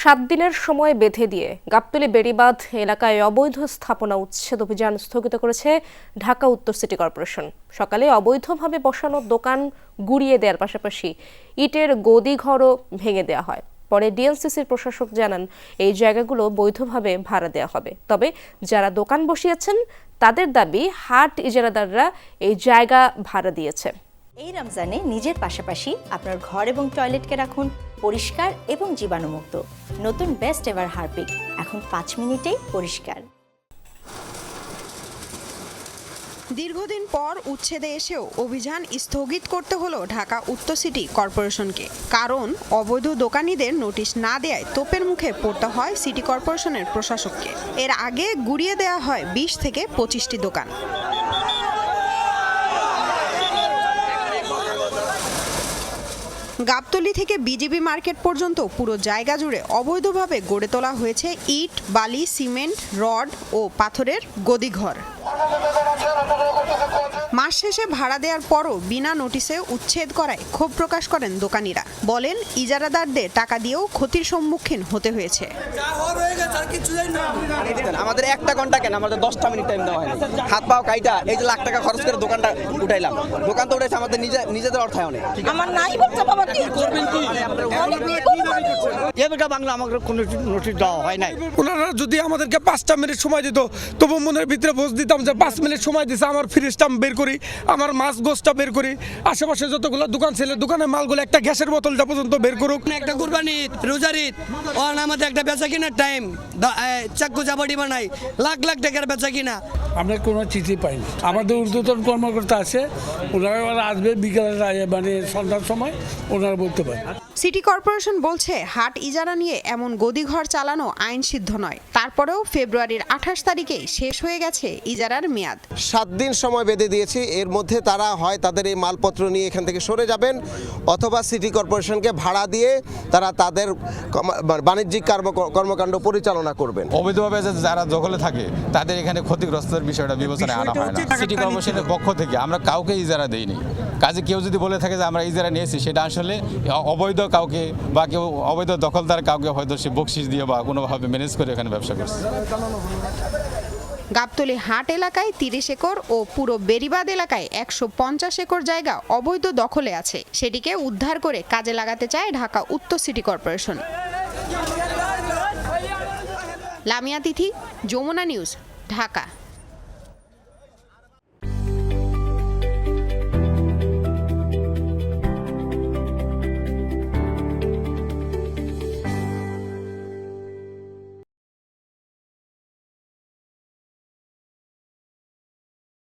সাত দিনের সময় বেঁধে দিয়ে গাবতলী বেড়িবাঁধ এলাকায় অবৈধ স্থাপনা উচ্ছেদ অভিযান স্থগিত করেছে ঢাকা উত্তর সিটি কর্পোরেশন। সকালে অবৈধভাবে বসানো দোকান গুড়িয়ে দেওয়ার পাশাপাশি ইটের গদিঘরও ভেঙে দেওয়া হয়। পরে ডিএনসিসির প্রশাসক জানান, এই জায়গাগুলো বৈধভাবে ভাড়া দেওয়া হবে। তবে যারা দোকান বসিয়েছেন, তাদের দাবি হাট ইজারাদাররা এই জায়গা ভাড়া দিয়েছে। এই রমজানে নিজের পাশাপাশি আপনার ঘর এবং টয়লেটকে রাখুন। পরিষ্কার এবং জীবাণুমুক্ত। নতুন বেস্ট এভার হারপিক। এখন পাঁচ মিনিটেই পরিষ্কার। দীর্ঘদিন পর উচ্ছেদে এসেও অভিযান স্থগিত করতে হলো ঢাকা উত্তর সিটি কর্পোরেশনকে। কারণ, অবৈধ দোকানীদের নোটিশ না দেয়ায় তোপের মুখে পড়তে হয় সিটি কর্পোরেশনের প্রশাসককে। এর আগে গুড়িয়ে দেওয়া হয় বিশ থেকে পঁচিশটি দোকান। গাবতলী থেকে বিজিবি মার্কেট পর্যন্ত পুরো জায়গা জুড়ে অবৈধভাবে গড়ে তোলা হয়েছে ইট, বালি, সিমেন্ট, রড ও পাথরের গদিঘর। মাস শেষে ভাড়া দেওয়ার পরও বিনা নোটিশে উচ্ছেদ করায় ক্ষোভ প্রকাশ করেন দোকানিরা। বলেন, ইজারাদারদের টাকা দিয়েও ক্ষতির সম্মুখীন হতে হয়েছে। আমাদের একটা ঘণ্টা কেন? আমাদের দশটা মিনিট টাইম দেওয়া হয় হাত পাও কাইটা এই যে লাখ টাকা খরচ করে দোকানটা উঠাইলাম। দোকান তো উঠেছে আমাদের নিজে নিজেদের অর্থায়নে। আমার নাই বাবা কি? করবেন কি এবার বাংলা আমাকে কোনো নোটিশ দেওয়া হয় নাই। ওনারা যদি আমাদেরকে পাঁচটা মিনিট সময় দিত তবু মনের ভিতরে বোঝ দিতাম যে পাঁচ মিনিট সময় দিছে আমার ফ্রিজটা বের করি আমার মাছ গোছটা বের করি আশেপাশে যতগুলো দোকান ছিল দোকানের মালগুলো একটা গ্যাসের বোতলটা পর্যন্ত বের করুক। একটা কুরবানি রোজার ঈদ অন আমাদের একটা বেচা কিনার টাইম চাক্কু চাপাটি বানাই লাখ লাখ টাকার বেচা কিনা। আমরা কোনো চিঠি পাইনি। আমাদের ঊর্ধ্বতন কর্মকর্তা আছে ওনারা আসবে বিকেলে মানে সন্ধ্যার সময় ওনারা বলতে পারেন সিটি কর্পোরেশন বলছে হাট ইজারা নিয়ে এমন গদিঘর চালানো আইন সিদ্ধ নয়। তারপরেও ফেব্রুয়ারির আঠাশ তারিখেই শেষ হয়ে গেছে ইজারার মেয়াদ। সাত দিন সময় বেঁধে দিয়েছি এর মধ্যে তারা হয় তাদের এই মালপত্র নিয়ে এখান থেকে সরে যাবেন অথবা সিটি কর্পোরেশনকে ভাড়া দিয়ে তারা তাদের বাণিজ্যিক কর্ম- কর্মকাণ্ড পরিচালনা করবেন। অবৈধভাবে যারা দখলে থাকে তাদের এখানে ক্ষতিগ্রস্তের বিষয়টা বিবেচনায় আনা হয় না। সিটি কর্পোরেশনের পক্ষ থেকে আমরা কাউকে ইজারা দেইনি। কাজে কেউ যদি বলে থাকে যে আমরা ইজারা নিয়েছি সেটা আসলে অবৈধ কাউকে বা কেউ অবৈধ দখলদার কাউকে হয়তো সে বকশিস দিয়ে বা কোনোভাবে ম্যানেজ করে এখানে ব্যবসা করছে। গাবতলী হাট এলাকায় তিরিশ একর ও পুরো বেরিবাদ এলাকায় একশো পঞ্চাশ একর জায়গা অবৈধ দখলে আছে। সেটিকে উদ্ধার করে কাজে লাগাতে চায় ঢাকা উত্তর city corporation. Lamia Tithi Jamuna news Dhaka.